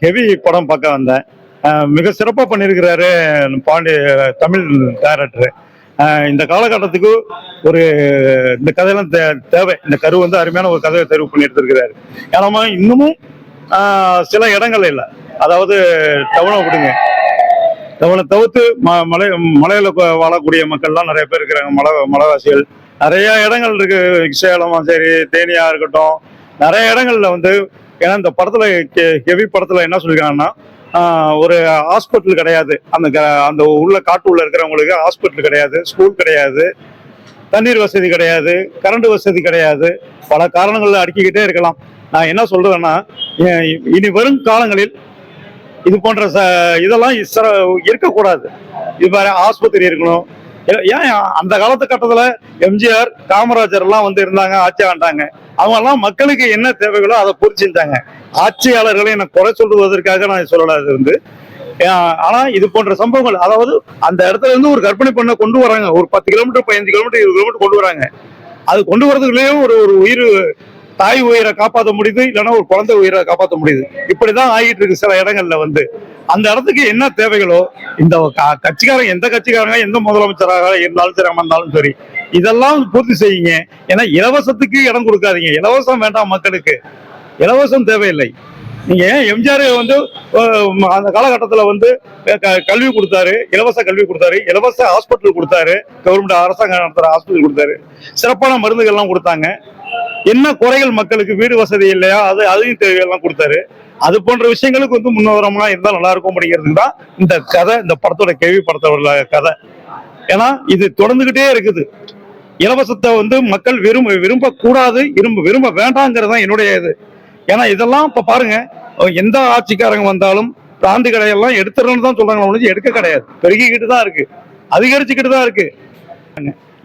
Heavy படம் பார்க்க வந்தேன். மிக சிறப்பாக பண்ணியிருக்கிறாரு பாண்டி தமிழ் டேரக்டரு இந்த காலகட்டத்துக்கு ஒரு இந்த கதையெல்லாம் தே- தேவை. இந்த கரு வந்து அருமையான ஒரு கதையை தெரிவு பண்ணி எடுத்திருக்கிறாரு ஏன்னா இன்னமும் சில இடங்கள் இல்லை. அதாவது டவுனை விடுங்க. டவுனை தவிர்த்து ம மலை மலையில் வாழக்கூடிய மக்கள்லாம் நிறைய பேர் இருக்கிறாங்க. மலை மலைவாசிகள். நிறைய இடங்கள் இருக்கு. சேலமா சரி தேனியா இருக்கட்டும். நிறைய இடங்கள்ல வந்து ஏன்னா இந்த படத்துல ஹெவி படத்துல என்ன சொல்லியிருக்காங்கன்னா ஒரு ஹாஸ்பிட்டல் கிடையாது. அந்த க- அந்த உள்ள காட்டு உள்ள இருக்கிறவங்களுக்கு ஹாஸ்பிட்டல் கிடையாது ஸ்கூல் கிடையாது தண்ணீர் வசதி கிடையாது கரண்ட் வசதி கிடையாது. பல காரணங்கள்ல அடுக்கிக்கிட்டே இருக்கலாம். நான் என்ன சொல்றேன்னா இனி வரும் காலங்களில் இது போன்ற ச இதெல்லாம் இருக்கக்கூடாது. இது வேற ஆஸ்பத்திரி இருக்கணும். ஏ- ஏன் அந்த காலத்து கட்டத்தில் எம்ஜிஆர் காமராஜர் எல்லாம் வந்து இருந்தாங்க ஆட்சி ஆண்டாங்க. அவங்க எல்லாம் மக்களுக்கு என்ன தேவைகளோ அதை புரிச்சிருந்தாங்க ஆட்சியாளர்களை என்ன குறை சொல்வதற்காக நான் சொல்லலாம் அது வந்து ஆனா இது போன்ற சம்பவங்கள் அதாவது அந்த இடத்துல இருந்து ஒரு கற்பனை பண்ண கொண்டு வராங்க. ஒரு பத்து கிலோமீட்டர் பதினஞ்சு கிலோமீட்டர் இருபது கிலோமீட்டர் கொண்டு வராங்க. அது கொண்டு வரதுக்குள்ளேயும் ஒரு ஒரு உயிர் தாய் உயிரை காப்பாற்ற முடியுது இல்லைன்னா ஒரு குழந்தை உயிரை காப்பாற்ற முடியுது. இப்படிதான் ஆகிட்டு இருக்கு சில இடங்கள்ல வந்து. அந்த இடத்துக்கு என்ன தேவைகளோ இந்த கட்சிக்காரங்க எந்த கட்சிக்காரங்க எந்த முதலமைச்சராக இருந்தாலும் சரி அமர்ந்தாலும் சரி இதெல்லாம் பூர்த்தி செய்யுங்க. ஏன்னா இலவசத்துக்கு இடம் கொடுக்காதீங்க. இலவசம் வேண்டாம் மக்களுக்கு. இலவசம் தேவையில்லை. நீங்க எம்ஜிஆர் வந்து அந்த காலகட்டத்தில் வந்து க- கல்வி கொடுத்தாரு. இலவச கல்வி கொடுத்தாரு. இலவச ஹாஸ்பிட்டல் கொடுத்தாரு. கவர்மெண்ட் அரசாங்கம் நடத்துற ஹாஸ்பிட்டல் கொடுத்தாரு. சிறப்பான மருந்துகள்லாம் கொடுத்தாங்க. என்ன குறைகள் மக்களுக்கு? வீடு வசதி இல்லையா? அது அதையும் தேவையெல்லாம் கொடுத்தாரு. அது போன்ற விஷயங்களுக்கு வந்து முன்னோரமா இருந்தால் நல்லா இருக்கும் அப்படிங்கிறது தான் இந்த கதை இந்த படத்தோட கேள்வி படத்தோட கதை. ஏன்னா இது தொடர்ந்துகிட்டே இருக்குது. இலவசத்தை வந்து மக்கள் விரும்ப விரும்பக்கூடாது விரும்ப விரும்ப வேண்டாங்கிறது தான் என்னுடைய இது. ஏன்னா இதெல்லாம் இப்போ பாருங்க எந்த ஆட்சிக்காரங்க வந்தாலும் பிராந்தி கடையெல்லாம் எடுத்துறோம்னு தான் சொல்றாங்க ஒழிஞ்சு எடுக்க கிடையாது. பெருகிக்கிட்டு தான் இருக்கு. அதிகரிச்சுக்கிட்டு தான் இருக்கு.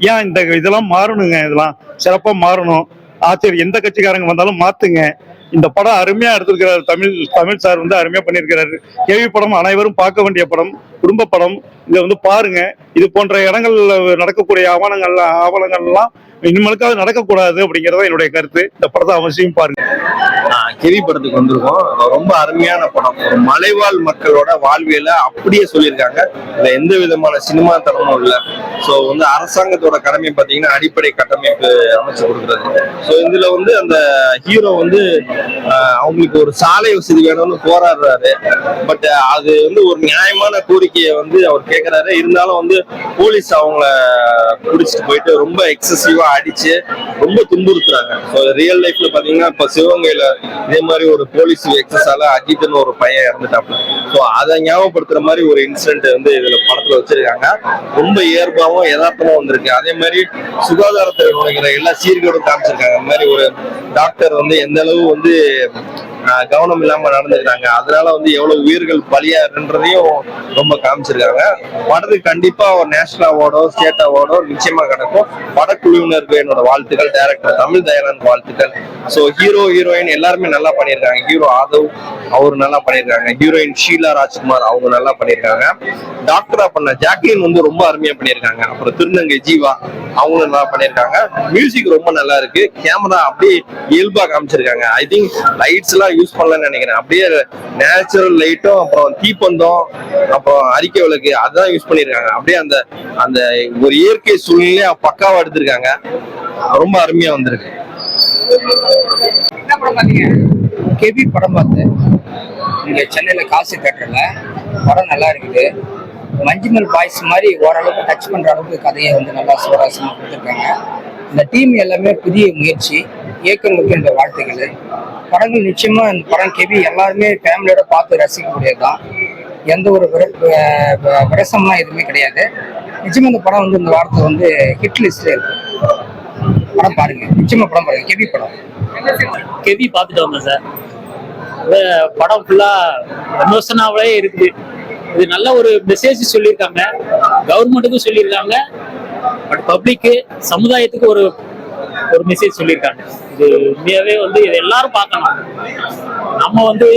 ஏன் இந்த இதெல்லாம் மாறணுங்க இதெல்லாம் சிறப்பாக மாறணும். ஆச்சரிய எந்த கட்சிக்காரங்க வந்தாலும் மாத்துங்க. இந்த படம் அருமையா எடுத்திருக்கிறாரு. தமிழ் தமிழ் சார் வந்து அருமையா பண்ணியிருக்கிறாரு. கேள்வி படம் அனைவரும் பார்க்க வேண்டிய படம் குடும்ப படம். இதை வந்து பாருங்க. இது போன்ற இடங்கள்ல நடக்கக்கூடிய ஆவணங்கள் ஆவணங்கள்லாம் இனிமேலுக்காவது நடக்கக்கூடாது அப்படிங்கறத என்னுடைய கருத்து. இந்த படத்தை அவசியம் பாருங்க. கிரி படத்துக்கு வந்திருக்கோம். ரொம்ப அருமையான படம். ஒரு மலைவாழ் மக்களோட வாழ்வியல அப்படியே சொல்லியிருக்காங்க. இதுல எந்த விதமான சினிமா தரமும் இல்லை. ஸோ வந்து அரசாங்கத்தோட கடமை பார்த்தீங்கன்னா அடிப்படை கட்டமைப்பு அமைச்சு கொடுக்குறது. ஸோ இதுல வந்து அந்த ஹீரோ வந்து அவங்களுக்கு ஒரு சாலை வசதி வேணும்னு போராடுறாரு. பட் அது வந்து ஒரு நியாயமான கோரிக்கையை வந்து அவர் கேட்கிறாரு இருந்தாலும் வந்து போலீஸ் அவங்கள பிடிச்சிட்டு போயிட்டு ரொம்ப எக்ஸசிவா அடிச்சு ரொம்ப துன்புறுத்துறாங்க. ஸோ ரியல் லைஃப்ல பாத்தீங்கன்னா இப்ப சிவகங்கையில இதே மாதிரி ஒரு போலீஸ் எக்ஸஸால அஜித்னு ஒரு பையன் இறந்துட்டாப்ல. ஸோ அதை ஞாபகப்படுத்துற மாதிரி ஒரு இன்சிடென்ட் வந்து இதுல படத்துல வச்சிருக்காங்க. ரொம்ப இயல்பாவும் எதார்த்தமும் வந்திருக்கு. அதே மாதிரி சுகாதாரத்துறை நுழைகிற எல்லா சீர்கேடும் காமிச்சிருக்காங்க. அந்த மாதிரி ஒரு டாக்டர் வந்து எந்த அளவு வந்து கவனம் இல்லாம நடந்துக்கிறாங்க. அதனால வந்து எவ்வளவு உயிர்கள் பலியாருன்றதையும் ரொம்ப காமிச்சிருக்காங்க. படத்துக்கு கண்டிப்பா ஒரு நேஷனல் அவார்டோ ஸ்டேட் அவார்டோ நிச்சயமா கிடைக்கும். படக்குழுவினருக்கு என்னோட வாழ்த்துக்கள் டைரக்டர் தமிழ் தயானந்த் வாழ்த்துக்கள். ஸோ ஹீரோ ஹீரோயின் எல்லாருமே நல்லா பண்ணியிருக்காங்க. ஹீரோ ஆதவ் அவர் நல்லா பண்ணியிருக்காங்க. ஹீரோயின் ஷீலா ராஜ்குமார் அவங்க நல்லா பண்ணியிருக்காங்க. டாக்டரா பண்ண ஜாக்லின் வந்து ரொம்ப அருமையா பண்ணியிருக்காங்க. அப்புறம் திருநங்கை ஜீவா அவங்களும் நல்லா பண்ணியிருக்காங்க. மியூசிக் ரொம்ப நல்லா இருக்கு. கேமரா அப்படியே இயல்பா காமிச்சிருக்காங்க. ஐ திங்க் லைட்ஸ் எல்லாம் யூஸ் பண்ணலன்னு நினைக்கிறேன். அப்படியே நேச்சுரல் லைட்டும் அப்புறம் தீப்பந்தம் அப்புறம் அறிக்கை விளக்கு அதான் யூஸ் பண்ணியிருக்காங்க அப்படியே அந்த அந்த ஒரு இயற்கை சூழ்நிலையா பக்காவா எடுத்திருக்காங்க. ரொம்ப அருமையா வந்திருக்கு. கெவி படம் பார்த்தேன். இங்கே சென்னையில் காசு தேட்டரில் படம் நல்லா இருக்குது. மஞ்சுமல் பாய்ஸ் மாதிரி ஓரளவுக்கு டச் பண்ணுற அளவுக்கு கதையை வந்து நல்லா சுவாரஸ்யமாக கொடுத்துருக்காங்க. இந்த டீம் எல்லாமே புதிய முயற்சி. இயக்கங்களுக்கு இந்த வாழ்த்துக்கள் படங்கள் நிச்சயமாக இந்த படம் கெவி எல்லாருமே ஃபேமிலியோட பார்த்து ரசிக்கக்கூடியது தான் எந்த ஒரு விரசம்லாம் எதுவுமே கிடையாது. நிச்சயமா இந்த படம் வந்து இந்த வாரத்தை வந்து ஹிட் லிஸ்ட்ல இருக்கு. படம் பாருங்க. நிச்சயமா படம் பாருங்க. கெவி படம். கெவி பார்த்துட்டு வந்தேன் சார். படம் ஃபுல்லா எமோஷனாவே இருக்குது. இது நல்ல ஒரு மெசேஜ் சொல்லியிருக்காங்க. கவர்மெண்ட்டுக்கும் சொல்லியிருக்காங்க. பட் பப்ளிக்கு சமுதாயத்துக்கு ஒரு ஒரு மெசேஜ் சொல்லியிருக்காங்க. இது உண்மையாவே வந்து இது எல்லாரும் பார்க்கணும். நம்ம வந்து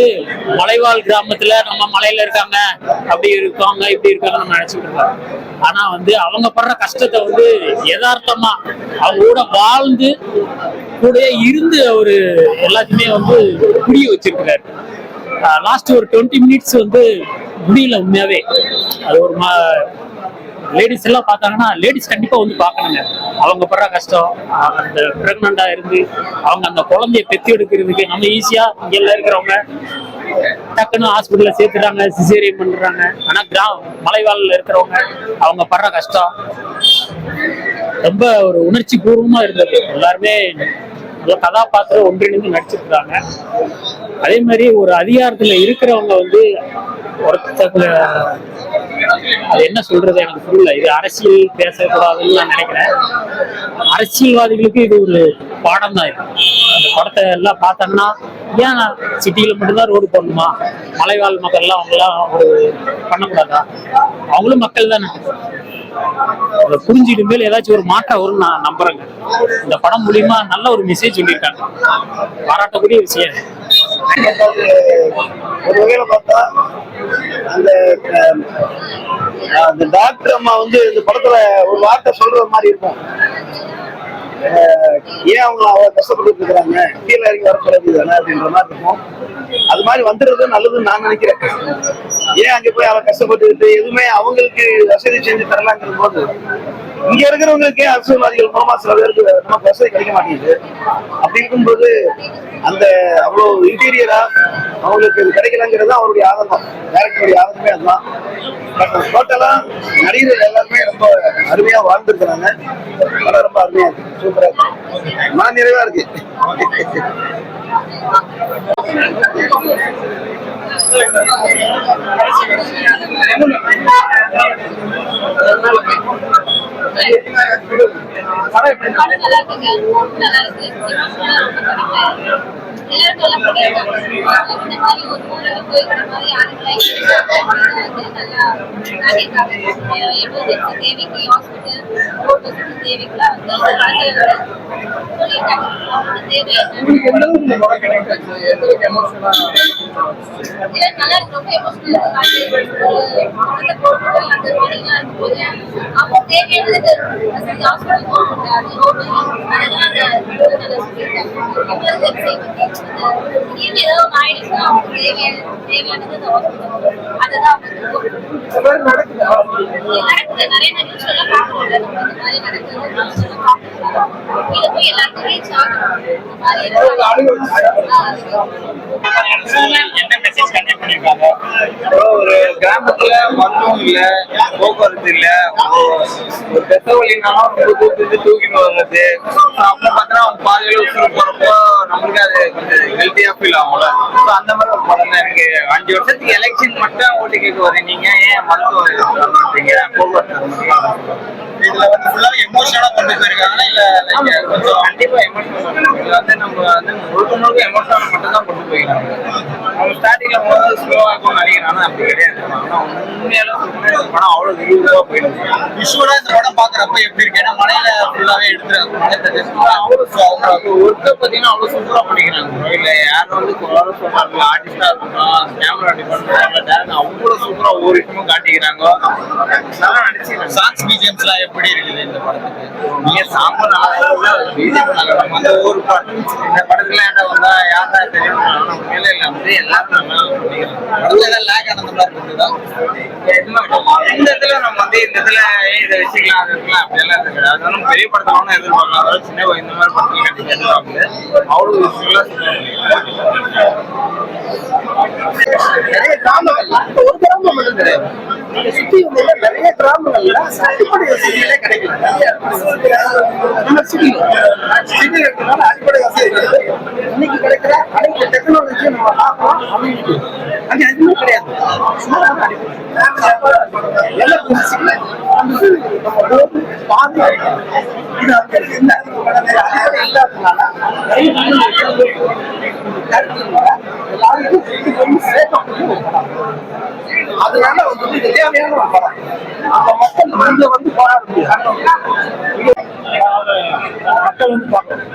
மலைவாழ் கிராமத்துல நம்ம மலையில இருக்காங்க. அப்படி இருக்காங்க இப்படி இருக்காங்க நம்ம நினைச்சிட்டு இருக்கோம் ஆனா வந்து அவங்க படுற கஷ்டத்தை வந்து யதார்த்தமா அவங்க கூட வாழ்ந்து கூட இருந்து அவரு எல்லாத்தையுமே வந்து புரிய வச்சிருக்கிறாரு. லாஸ்ட் ஒரு டுவெண்ட்டி மினிட்ஸ் வந்து முடியல உண்மையாவே. அது ஒரு மா லேடிஸ் எல்லாம் பார்த்தாங்கன்னா லேடிஸ் கண்டிப்பா வந்து பார்க்கணுங்க. அவங்க படுற கஷ்டம் அந்த பிரெக்னண்டா இருந்து அவங்க அந்த குழந்தைய பெத்தி எடுக்கிறதுக்கு நம்ம ஈஸியா இங்க இருக்கிறவங்க டக்குன்னு ஹாஸ்பிட்டல்ல சேர்த்துறாங்க சிசேரியன் பண்றாங்க. ஆனா கிராம மலைவாழ்ல இருக்கிறவங்க அவங்க படுற கஷ்டம் ரொம்ப ஒரு உணர்ச்சி பூர்வமா இருந்தது. எல்லாருமே கதாபாத்திரம் ஒன்றிணைந்து நடிச்சிருக்காங்க. அதே மாதிரி ஒரு அதிகாரத்துல இருக்கிறவங்க வந்து ஒருத்தர் அது என்ன சொல்றது? எனக்கு புரியல. இது அரசியல் பேசக்கூடாதுன்னு நான் நினைக்கிறேன். அரசியல்வாதிகளுக்கு இது ஒரு பாடம் தான் இது. அந்த படத்தை எல்லாம் பார்த்தோம்னா ஏன் சிட்டியில மட்டும்தான் ரோடு போடணுமா? மலைவாழ் மக்கள் எல்லாம் அவங்க எல்லாம் ஒரு பண்ணக்கூடாதா? அவங்களும் மக்கள் தானே. அதை புரிஞ்சுட்டு மேல ஏதாச்சும் ஒரு மாற்றம் வரும்னு நான் நம்புறேங்க. இந்த படம் மூலியமா நல்ல ஒரு மெசேஜ் சொல்லியிருக்காங்க. பாராட்டக்கூடிய விஷயம். ஒரு வகையில பார்த்தா அந்த அந்த டாக்டர் அம்மா வந்து இந்த படத்துல ஒரு வார்த்தை சொல்ற மாதிரி இருக்கும். அஹ், ஏன் அவங்க அவ கஷ்டப்பட்டு இருக்கிறாங்க? கீழே இறங்கி வர சொல்றது தானே அப்படின்ற மாதிரி இருக்கும். அது மாதிரி வந்துடுறது நல்லதுன்னு நான் நினைக்கிறேன். ஏன் அங்க போய் அவ கஷ்டப்பட்டுக்கிட்டு எதுவுமே அவங்களுக்கு வசதி செஞ்சு தரலாங்கிற போது இங்க இருக்கிறவங்களுக்கே அரசியல்வாதிகள் மூலமா சில பேருக்கு நமக்கு வசதி கிடைக்க மாட்டேங்குது. அப்படி இருக்கும்போது அந்த அவ்வளவு இன்டீரியரா அவங்களுக்கு இது கிடைக்கலங்கிறது தான் அவருடைய ஆதங்கம். டேரக்டருடைய ஆதங்கமே அதுதான். பட் டோட்டலா நடிகர்கள் எல்லாருமே ரொம்ப அருமையா வாழ்ந்துருக்கிறாங்க. படம் ரொம்ப அருமையா இருக்கு. சூப்பரா இருக்கு. மன நிறைவா இருக்கு. படம் இருக்கு? படம் நல்லா இருக்குங்க. நல்லா இருக்கு எல்லாரும் வந்து ஹாஸ்பிட்டல் தேவை தேவையானது நடக்குதா நிறைய நியூஸ் எல்லாம் பார்க்கறோம்ல நம்ம இந்த மாதிரி நடக்குது நியூஸ் எல்லாம் பார்க்கறோம் இது போய் எல்லாருக்கும் ரீச் ஆகணும் இந்த மாதிரி என்ன மெசேஜ் கன்வே பண்ணிருக்காங்க ஒரு கிராமத்துல மருத்துவம் இல்ல போக்குவரத்து இல்ல ஒரு- ஒரு பெத்த வழினாலும் தூக்கிட்டு தூக்கிட்டு வர்றது. அப்புறம் பார்த்தா அவங்க பாதையில உசுறு போறப்போ நம்மளுக்கு அது கொஞ்சம் ஹெல்த்தியா ஃபீல் ஆகும்ல. So அந்த மாதிரி ஒரு படம் தான் எனக்கு அஞ்சு வருஷத்துக்கு எலெக்ஷன் மட்டும் ஓட்டு கேட்க வரீங்க நீங்க ஏன் மருத்துவம் மாட்டீங்க போக்குவரத்து இதுல வந்து ஃபுல்லா எமோஷனலா கொண்டு போயிருக்காங்களா? இல்ல கொஞ்சம் கண்டிப்பா எமோஷனல் இதுல வந்து நம்ம வந்து முழுக்க முழுக்க எமோஷனல் மட்டும் தான் கொண்டு போயிருக்காங்க. அவங்க ஸ்டார்டிங்ல முதல்ல ஸ்லோவா இருக்கும் நினைக்கிறேன் அப்படி கிடையாது ஆனா உண்மையால படம் அவ்வளோ விறுவிறுப்பா போயிடுச்சு விஷுவலா இந்த படம் பார்க்குறப்ப எப்படி இருக்கு ஏன்னா மலையில ஃபுல்லாவே எடுத்துறாங்க மலை பிரதேசம் அவ்வளவு அவங்க ஒர்க்கை பார்த்தீங்கன்னா அவ்வளோ சூப்பராக பண்ணிக்கிறாங்க இல்ல யாரும் வந்து குறை சொல்றாங்க ஆர்டிஸ்டா இருக்கட்டும் கேமரா டிபார்ட்மெண்ட் டேரக்டர் அவ்வளோ சூப்பராக ஒவ்வொரு விஷயமும் காட்டிக்கிறாங்க நல்லா நடிச்சிருக்காங்க சாங்ஸ் பிஜிஎம்ஸ்லாம் எப்படி இருக்குது இந்த படத்துக்கு நீங்கள் சாம்பு நல்லா பிஜிஎம் நல்லா அந்த ஒரு படம் இந்த படத்துல வந்தால் யார் யாரா தெரியும் ஆனா உண்மையில இல்ல வந்து எல்லாரும் நல்லா பண்ணிக்கிறாங்க இந்த இதுல நம்ம வந்து இந்த இதுல இதை வச்சுக்கலாம் அது இருக்கலாம் இருக்கு அது வந்து பெரிய படத்துல ஒன்றும் எதிர்பார்க்கலாம் அதாவது சின்ன இந்த மாதிரி படத்துல கண்டிப்பா அவ்வளவு விஷயம்லாம் நிறைய கிராமங்கள் ஒரு கிராமம் மட்டும் கிடையாது இங்க சுத்தி உள்ள நிறைய கிராமங்கள்ல அடிப்படை வசதிகளே கிடைக்கல நம்ம இருக்கிறனால அடிப்படை வசதி இன்னைக்கு கிடைக்கிற அனைத்து டெக்னாலஜியும் நம்ம பார்க்கலாம் அமைதிக்கு எதுவுமே கிடையாது. எல்லாம் புரிச்சுக்கல வந்து இது அங்க அடிப்படை இல்லாததுனால கருத்து அதனால வந்து இது தேவையான ஒரு படம். அந்த மக்கள் இங்க வந்து போராட மக்கள் வந்து பார்க்கணும்